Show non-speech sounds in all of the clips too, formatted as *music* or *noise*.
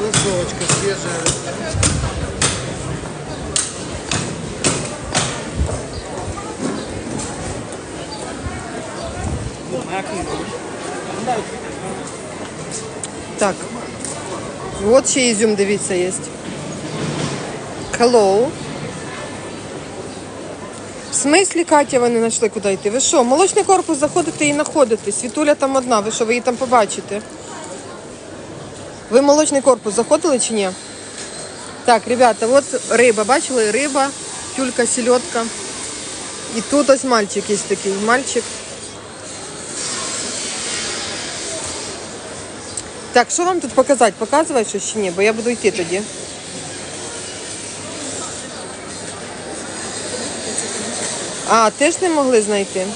Носочка свежая. Так. От ще ізюм, дивіться, є. Hello. В смислі, Катя, ви не знайшли, куди йти? Ви що, молочний корпус заходите і знаходите. Світуля там одна, ви що, ви її там побачите? Ви молочний корпус заходили чи ні? Так, ребята, от риба, бачили? Риба, тюлька, сільотка. І тут ось мальчик є такий. Мальчик. Так, що вам тут показати? Показувати щось чи ні? Бо я буду йти тоді. А, теж не могли знайти.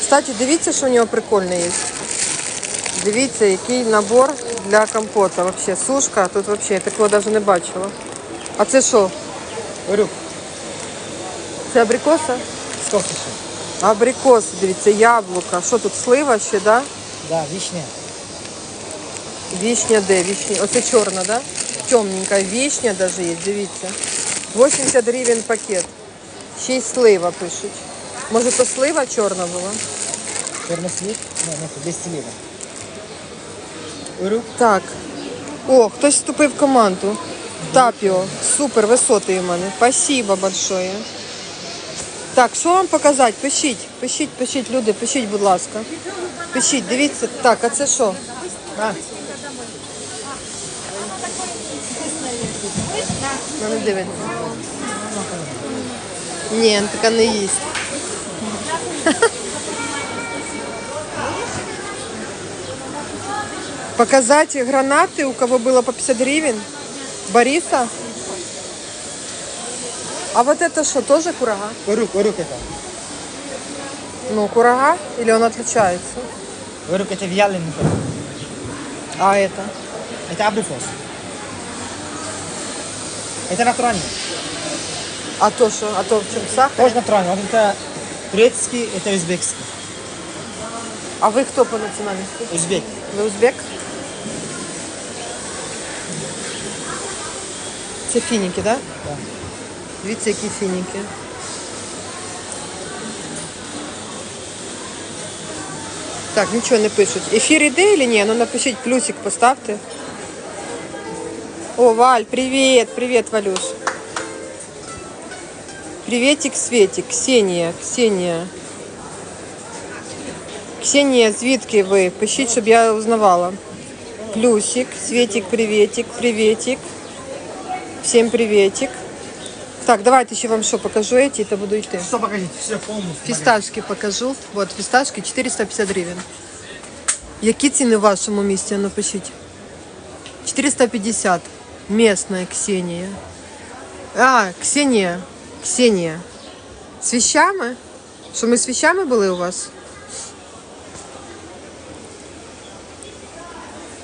Кстати, дивіться, що у нього прикольне є. Дивіться, який набор для компота. Вообще, сушка, тут вообще я такого навіть не бачила. А це що? Говорю, Це абрикоса? сколько еще? Абрикос, дивіться, яблука. Що тут, слива ще, да? Да, вишня. Вишня де? Вишня. Оце чорна, да? Темненька. Вишня даже є, дивіться. 80 гривень пакет. Ще й слива пишуть. Може, то слива чорна була? Чернослив? Не, нет, без слива. Так. О, хтось вступив в команду. Тапіо. Супер, висотий у мене. Спасибо большое. Так, що вам показати? Пишіть, пишіть, пишіть, люди, пишіть, будь ласка. Пишіть, дивіться. Так, а це що? а, Вона не дивиться. Ні, така не їсть. Показать гранаты, у кого было по 50 гривен? Бориса? А вот это что, тоже курага? говорю, говорю, это. Ну, курага? Или он отличается? Говорю, это вяленый. А это? Это абрифос. Это натуральный. А то что? А то в чем сахар? Тоже натуральный. Вот это турецкий, это узбекский. А вы кто по национальности? Узбек. Ви узбек? Це фініки, так? Да. Дивіться, які фініки. Так, нічого не пишуть. Ефір іде чи ні? Ну напишіть плюсик, поставте. О, Валь, привіт, привіт, Валюш. Приветик, Светик, Ксенія, Ксенія. Ксенія, звідки ви? Пишіть, щоб я узнавала. Плюсик, Светик, приветик, приветик. Всем приветик. Так, давайте ще вам що покажу эти, то буду йти. Что покажите? Все полностью. Фісташки покажу. Вот, фісташки 450 гривень. Які ціни в вашому місті? Ну, пишіть. 450. Местная Ксенія. А, Ксенія. Ксенія. З віщами? Що ми з віщами були у вас?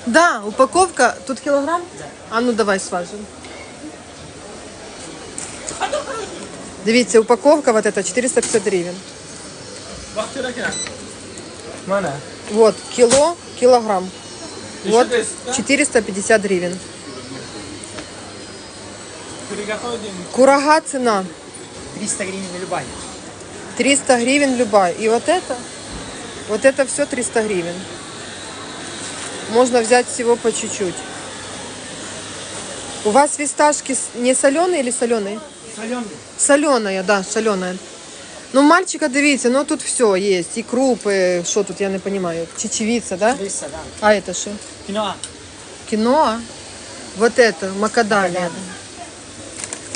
Да, упаковка. Тут кілограм? А ну давай сважим. Дивіться, упаковка вот эта 450 гривень. Мана. Вот, кило, килограмм. Вот, 450 гривен. Курага цена 300 гривен любая. 300 гривен любая. И вот это, вот это все 300 гривен. Можно взять всего по чуть-чуть. У вас фисташки не соленые или соленые? Соленый. Соленая, да, соленая. Ну, мальчика, дивіться, ну тут все есть. И крупы, что тут, я не понимаю. Чечевица, да? 300, да. А это что? Киноа. Киноа. Вот это, макадамия.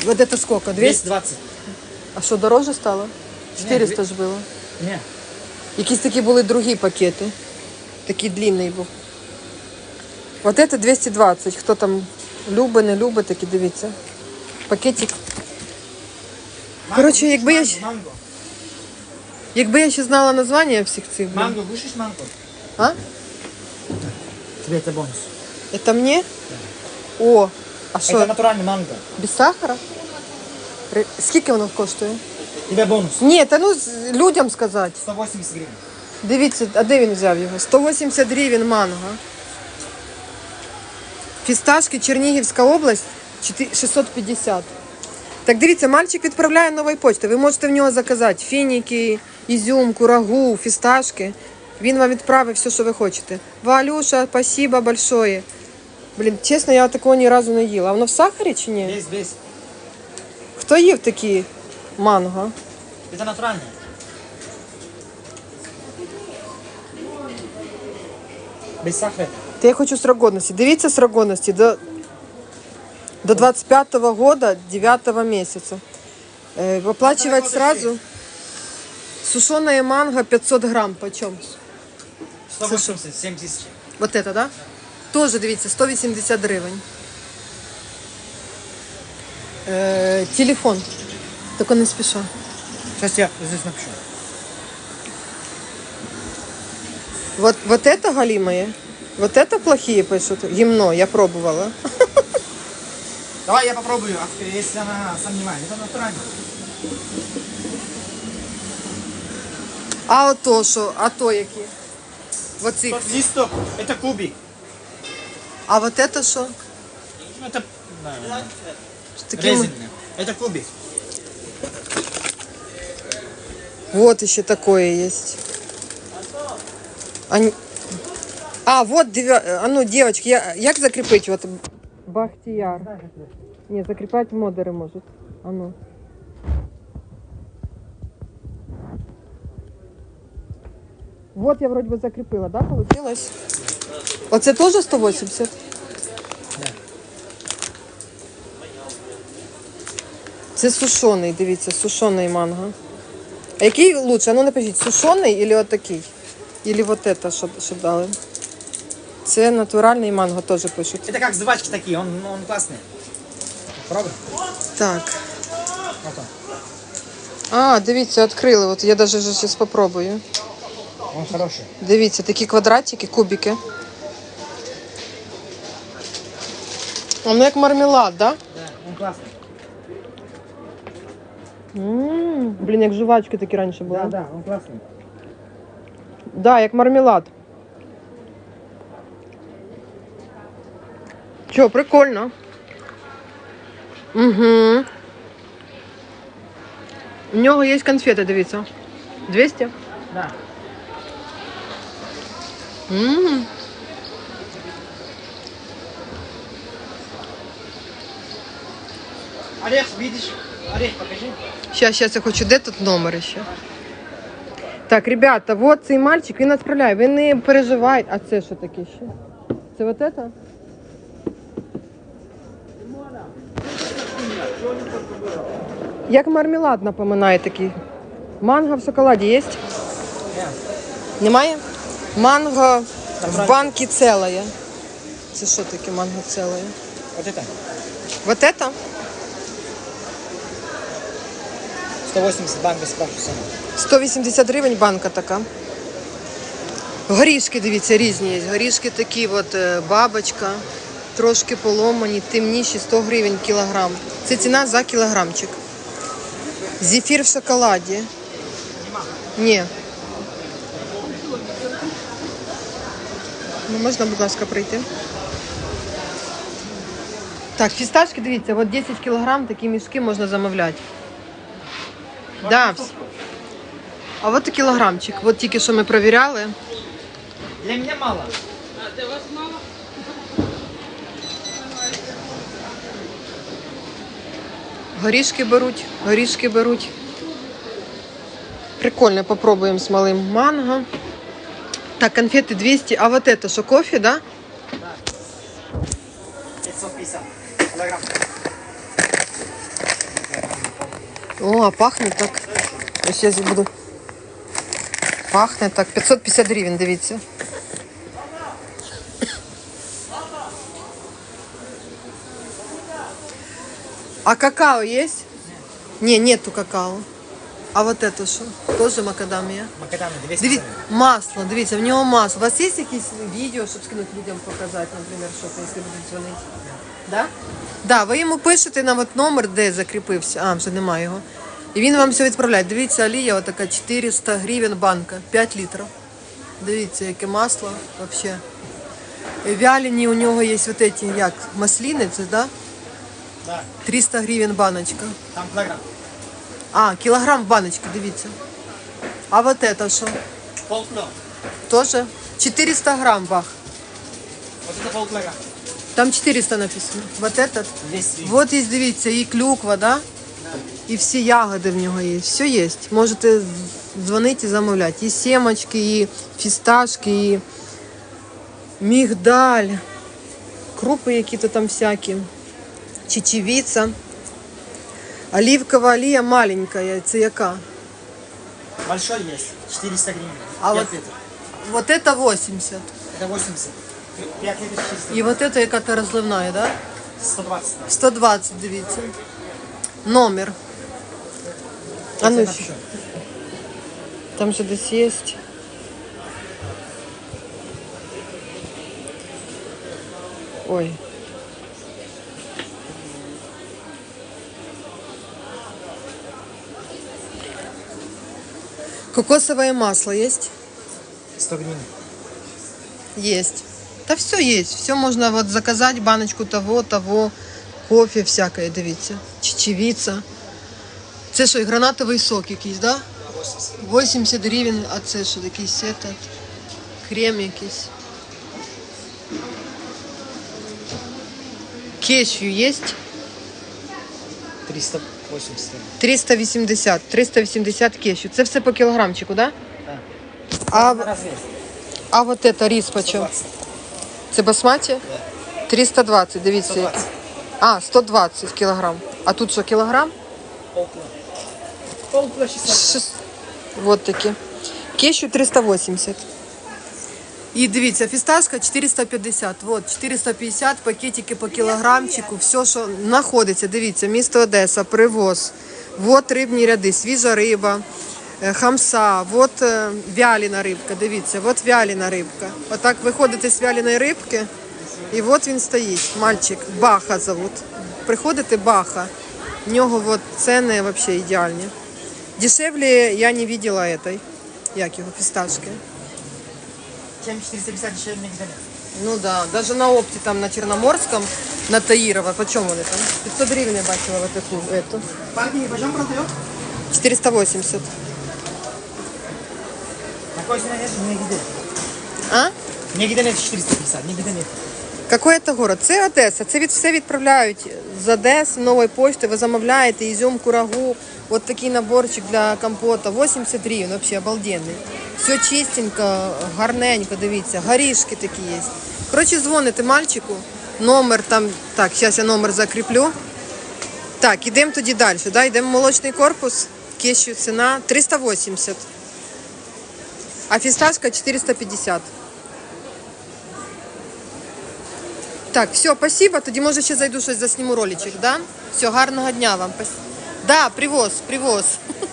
Вот это сколько? 200? 220. А що, дороже стало? 400 ж було. Не. Якісь такі були другі пакети. Такий длинний був. Вот это 220. Хто там любить, не любить, такі дивіться. Пакетик. Коротше, якби я, щ- Манго. якби я ще знала названня всіх цих. блін. Манго, будешь манго? А? Тебе это бонус. Это мне? О, а Это що, натуральный манго. без сахара? Ри- Скільки воно коштує? Тебе бонус. Ні, та ну з- людям сказати. 180 гривен. Дивіться, а де він взяв його? 180 гривень манго. Фісташки, Чернігівська область, 4 650. Так дивіться, мальчик відправляє нової почти. Ви можете в нього заказати фініки, ізюм, курагу, фісташки. Він вам відправить все, що ви хочете. Валюша, спасибо большое. Блін, чесно, я такого ні разу не їла. А воно в сахарі чи ні? Без, без. Хто їв такі манго? Это натуральное. Без сахара. Та я хочу срок годності. Дивіться срок годності до, до 25-го года, 9 месяца. Э, выплачивать сразу. Сушеная манго 500 грамм. Почем? 180, 7 тысяч. Вот это, да? Тоже, дивіться, 180 гривень. Е, телефон. Тільки не спіша. Сейчас я здесь напишу. Вот, вот это галимые. Вот это плохие пишут. Гимно, я пробовала. Давай я попробую, а если она сомневает. Это натурально. А ото що? А то які? Оці. Тот листок, это кубик. А вот это що? Ну, это да, З таким- резинное. Это кубик. Вот еще такое есть. Они... А, вот, девя... а ну, девочки, я... як закріпити? Вот Бахтияр. Ні, модери можуть. А ну. Вот я вроде бы закріпила, да, получилось? Оце теж 180? Це сушений, дивіться, сушений манго. А який лучше? А ну напишіть, сушений или отакий? Или вот это, що дали? Це натуральний манго теж пишуть. Это как жвачки такие, он, он классный. Пробуй. Так. Вот он. А, дивіться, відкрили. От я даже зараз попробую. Он хороший. Дивіться, такі квадратики, кубики. Воно як мармелад, да? Да, он классный. М, Блін, як жувачки такі раніше були. Да, да, он классный. Да, як мармелад. Чо, прикольно. Угу. У нього є конфети, дивіться. 200? Да. М. Орех, видишь? Орех покажи. Щас, щас я хочу, де тут номер ще? Так, ребята, вот цей мальчик, він відправляє. Ви не переживайте. А це що таке ще? Це вот это? Як мармелад напоминає такий. Манго в шоколаді є? Немає? Манго в банці ціле. Це що таке манго ціле? Вот это. Вот это? 180 банк без капусона. 180 гривень банка така. Горішки, дивіться, різні є. Горішки такі, от е, бабочка, трошки поломані, темніші, 100 гривень кілограм. Це ціна за кілограмчик. Зефір в шоколаді. Ні. Ну, можна, будь ласка, прийти. Так, фісташки, дивіться, от 10 кілограм такі мішки можна замовляти. Да, а от кілограмчик. От тільки що ми перевіряли. Для меня мало. Горішки беруть, горішки беруть. Прикольно, попробуємо з малим манго. Так, конфети 200. А вот это що, кофе, да? 550 килограмм. О, а пахне так. Ось я буду. Пахне так. 550 гривень, дивіться. А какао есть? Не, нету какао. А вот это що? Тоже макадамія. Макадамия 200 Дивіться, масло, дивіться, в нього масло. У вас є якісь відео, щоб скинути людям показати, наприклад, що це, якщо будуть дзвонити? Да? Да, ви йому пишете нам от номер, де закріпився. А, вже немає його. І він вам все відправляє. Дивіться, олія, отака 400 гривень банка, 5 літрів. Дивіться, яке масло взагалі. Вялені у нього є вот эти, як, масліни, це, да? Да, 300 гривень баночка. там килограмм. А, кілограм баночки, дивіться. А вот это що? Полкило. Тоже? 400 грам, бах. Вот это полкилограмма. Там 400 написано. Вот этот. 200. Вот є, дивіться, і клюква, да? І всі ягоди в нього є. Все є. Можете дзвонити і замовляти. І семочки, і фісташки, і мігдаль, крупи які-то там всякі, чечевіця. Оливкова олія маленька, це яка? Большой есть. 400 гривен. А 5 вот- литров. Вот это 80. Это 80. 5 литров 400. І вот это яка-то розливна, да? 120. 120, дивіться. Номер. А ну, Я ще. напишу. Там же десь є. Ой. Кокосовое масло есть? 100 гривен. Есть. Да все есть. Все можно вот заказать баночку того, того, кофе всякое, дивіться. Чечевица. Це що, і гранатовий сок якийсь, да? 80 гривень, а це що, якийсь этот, крем якийсь. Кешью есть? 380. 380. 380 кешью. Це все по кілограмчику, да? Да. А, На а вот это рис почем? 120. Це басматі? 320, дивіться. 120. А, 120 кілограм. А тут що, кілограм? Полкило. Полкило 600. Шест- Вот такі. Кещу 380. І дивіться, фісташка 450. Вот, 450 пакетики по кілограмчику. Все, що знаходиться. Дивіться, місто Одеса, привоз. Вот рибні ряди, свіжа риба, е, хамса, вот е, вяліна рибка. Дивіться, вот вяліна рибка. Отак виходите з вяліної рибки, і от він стоїть. Мальчик, Баха зовут. Приходите Баха. В нього вот ціни взагалі ідеальні. Дешевле я не видела этой, як його, фісташки. Чем 450 еще нигде нет. Ну да, даже на опті там на Чорноморському, на Таїрова, почем вони там? 500 гривень я бачила вот таку, эту. Парни, почем продаем? 480. Такой цены нет нигде. А? Нигде нет 450, нигде нет. Какой це город? Це Одеса. Це від все відправляють з Одеси, нової почти. Ви замовляєте ізюм, курагу. От такий наборчик для компота. 80 гривень, взагалі обалденний. Все чистенько, гарненько, дивіться. Горішки такі є. Коротше, дзвоните мальчику. Номер там. Так, зараз я номер закріплю. Так, ідемо тоді далі. Да? Йдемо молочний корпус. Кещу ціна 380. А фісташка 450. Так, все, спасибо. Тоді може ще зайду щось засніму роличок, да? Все, гарного дня вам. Да, привоз, привоз. *laughs*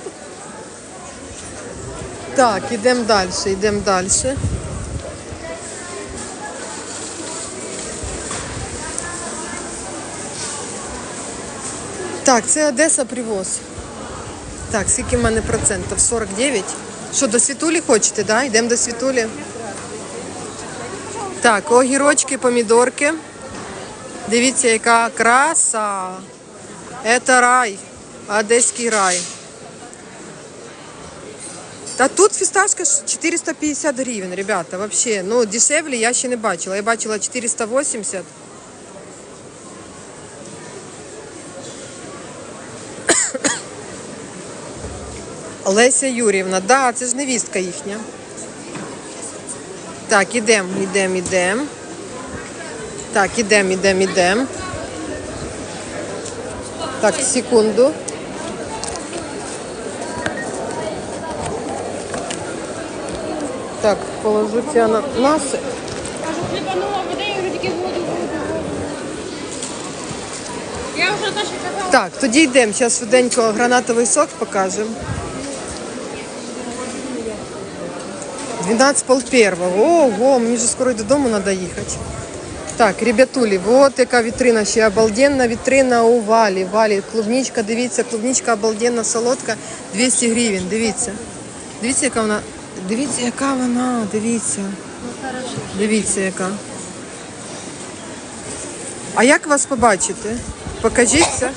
Так, ідемо далі, йдемо далі. Так, це Одеса привоз. Так, скільки в мене процентів? 49. Що, до світулі хочете, да? Йдемо до світулі. Так, огірочки, помідорки. Дивіться, яка краса. Це рай. Одеський рай. Та тут фісташка ж 450 гривень, ребята, вообще. Ну, дешевле я ще не бачила. Я бачила 480. *coughs* Леся Юрівна, да, це ж невістка їхня. Так, ідемо, ідемо, ідемо. Так, ідемо, ідемо, ідемо. Так, секунду. Так, положу ці ананаси. Кажу, хлібанула води, я вже тільки воду, воду, воду. Я вже Наташі казала. Так, тоді йдемо. Зараз швиденько гранатовий сок покажемо. 12 пол первого. Ого, мені вже скоро й додому треба їхати. Так, ребятулі, от яка вітрина ще обалденна вітрина у валі. Валі, клубничка, дивіться, клубничка обалденна, солодка, 200 гривень, дивіться. Дивіться, яка вона. Дивіться, яка вона, дивіться. Дивіться, яка. А як вас побачити? Покажіться.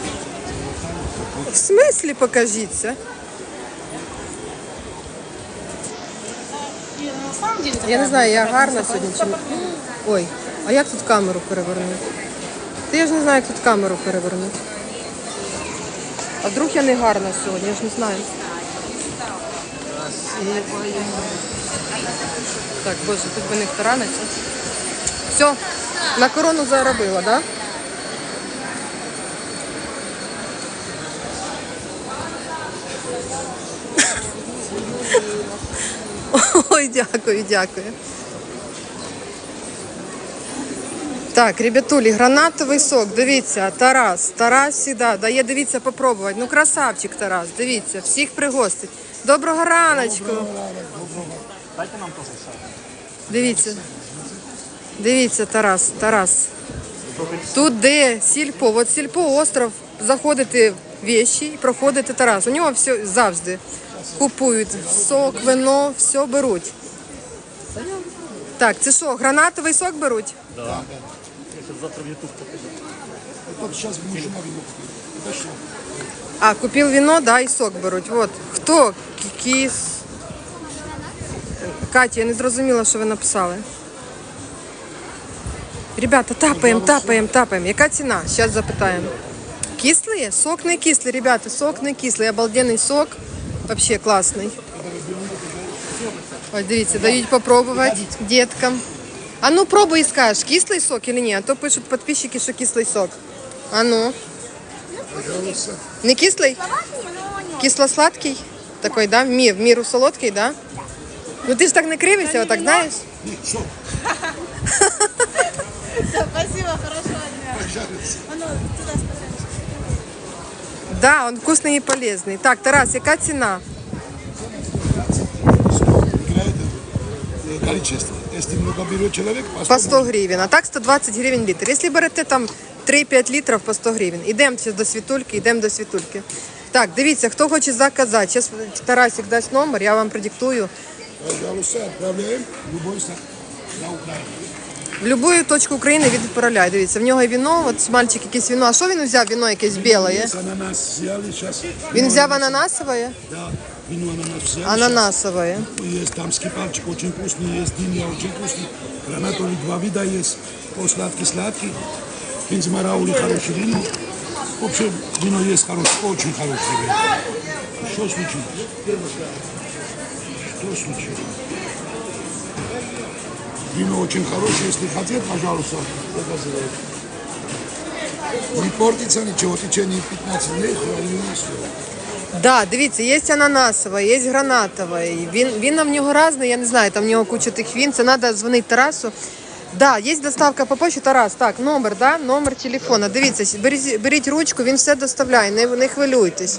В смислі покажіться? Я не знаю, я гарна сьогодні чи ні. Ой, а як тут камеру перевернути? Та я ж не знаю, як тут камеру перевернути. А вдруг я не гарна сьогодні, я ж не знаю. Так, боже, тут би не втараниться. Все, на корону заробила? Да? *laughs* Ой, дякую, дякую. Так, ребятулі, гранатовий сок. Дивіться, Тарас. Тарас сюди дає, дивіться, попробувати. Ну, красавчик Тарас, дивіться, всіх пригостить. Доброго раночку. Дайте нам теж ще. Дивіться. Дивіться, Тарас, Тарас. Тут де сільпо, от сільпо остров, заходите в вещі і проходите Тарас. У нього все завжди купують сок, вино, все беруть. Так, це що, гранатовий сок беруть? Вот сейчас мужчина вино купил. Это что? А, купил вино, да, і сок беруть. Вот. Хто? Кі- Кіс. Катя, я не зрозуміла, що ви написали. Ребята, тапаємо, тапаємо, тапаємо. Яка ціна? Зараз запитаємо. Кислий? Сок не кислий, ребята, сок не кислий. Обалденний сок. Вообще класний. Ось дивіться, дають попробувати діткам. А ну пробуй і скажеш, кислий сок или ні? А то пишуть підписчики, що кислий сок. А ну. Пожалуйста. Не кислий? Кисло-сладкий? Такой, да? В мі- в міру солодкий, да? Ну ти ж так не кривишся, отак, знаєш? Нет, что? *laughs* Спасибо, хорошего дня. Пожалуйста. А ну, туда стараемся. Да, он вкусний і полезний. Так, Тарас, яка ціна? Играет э, количество. Если много берет человек, по По 100 гривень, а так 120 гривень літр. Якщо берете там 3-5 літрів по 100 гривень. Ідемо ще до світульки, йдемо до світульки. Так, дивіться, хто хоче заказати. Зараз Тарасик дасть номер, я вам продиктую. Пожалуйста, отправляем. Любой стак. На Украину. В будь-яку точку України він відправляє. Дивіться, в нього віно, от мальчик якесь віно. А що він взяв? Віно якесь біле? Есть ананас взяли сейчас. Він взяв ананасове? Да, вино ананас взяли. Ананасове. щас. Есть дамский пальчик очень вкусный, есть дынья очень вкусный. Гранатовый два вида есть. По-сладкий-сладкий. Кинзмараули хороший вино. Вообще вино есть хорошее, очень хорошее вино. Что случилось? Что случилось? Вино очень хорошее, если хотите, пожалуйста, заказывайте. Не портится ничего, в течение 15 дней храним все. Да, дивіться, є ананасове, є гранатове. Він, він в нього різний, я не знаю, там в нього куча тих він. Це треба дзвонити Тарасу. Да, є доставка по почті. Тарас, так, номер, да? номер телефона. Дивіться, беріть, беріть ручку, він все доставляє, не, не хвилюйтесь.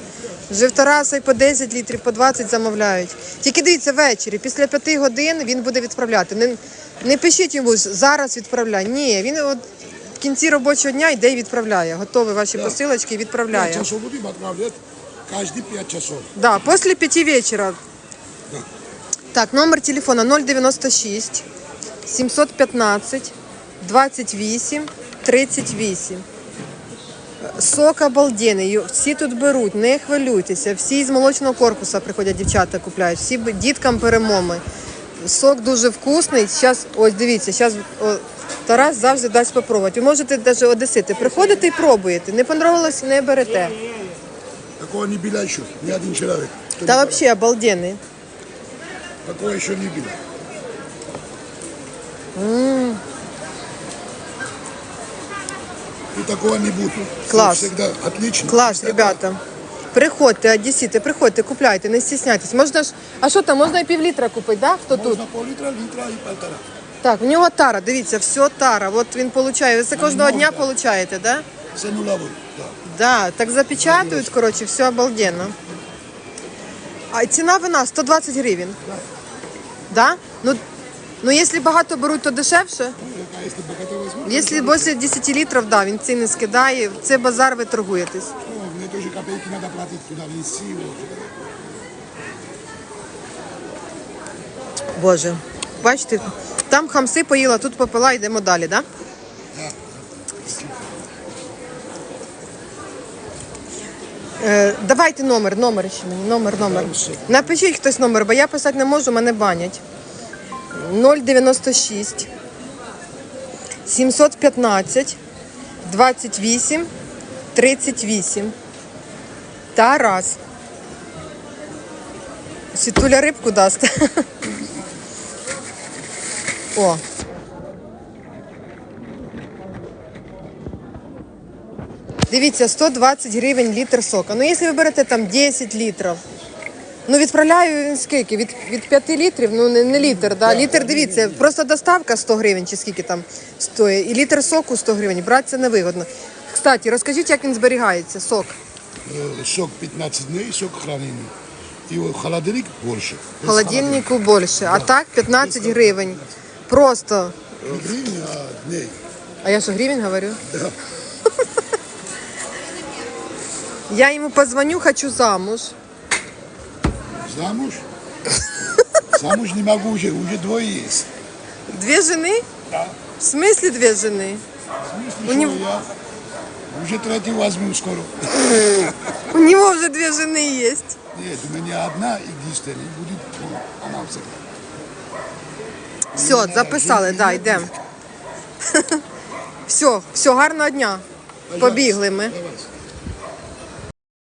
Вже в Тараса і по 10 літрів, по 20 замовляють. Тільки дивіться ввечері, після 5 годин він буде відправляти. Не, не пишіть йому зараз відправляй. Ні, він от в кінці робочого дня йде і відправляє. Готові ваші посилочки і відправляє. часов будем отправлять, каждые 5 часов. Да, после пяти вечера. Да. Так, номер телефона 096 715 28 38. Сок обалденний, всі тут беруть, не хвилюйтеся. Всі з молочного корпусу приходять дівчата купляють, всі діткам перемоми. Сок дуже вкусний. Зараз, ось дивіться, зараз Тарас завжди дасть попробувати. Ви можете навіть одесити. Приходите і пробуєте. Не понравилось, не берете. Такого не еще, ни один человек. Кто Та взагалі обалденний. Такого еще не было. И такого не будет. Класс. Всегда отлично. Клас, Всегда. ребята. Приходьте, одесіти, приходьте, купляйте, не стісняйтесь. Можна ж, а що там, можна і пів літра купити, да? Хто тут? Можно пол-литра, литра и полтора. Так, в нього тара, дивіться, все тара. От він получає. Ви це кожного дня получаєте, да? Все нулевой. Да. Да, так запечатують, коротше, все обалденно. А ціна вина 120 гривень. Да? Ну, Ну, якщо багато беруть, то дешевше. Якщо після 10 літрів, так він ціни скидає, це базар, ви торгуєтесь. Мені теж копейки треба платити туди, в лісі. Боже, бачите, там хамси поїла, тут попила, йдемо далі, так? Е, давайте номер, номер ще мені, номер, номер. Напишіть хтось номер, бо я писати не можу, мене банять. 096 715 28 38. Тарас. Світуля рибку дасть. *laughs* О. Дивіться, 120 гривень літр сока. Ну, якщо ви берете там 10 літрів, ну відправляю він скільки? Від, від 5 літрів, ну не, не літр, да? літр, дивіться, просто доставка 100 гривень чи скільки там стоїть, і літр соку 100 гривень, брати це невигодно. Кстати, розкажіть, як він зберігається, сок. Е, Сок 15 дней, сок хранений. І о, холодильник більше. В холодильнику більше, а так 15 гривень. Просто. Не гривні, а дней. А я що, гривень говорю? Да. Я йому позвоню, хочу замуж. Замуж? *laughs* Замуж не могу уже, уже двое есть. Две жены? Да. В смысле две жены? В У смысле, него- что я уже третью возьму скоро. У него уже две жены есть. Нет, у меня одна единственная, и будет ну, она всегда. Все, записали, да, йдемо. Все, *laughs* все, гарного дня. Побігли ми. Давай.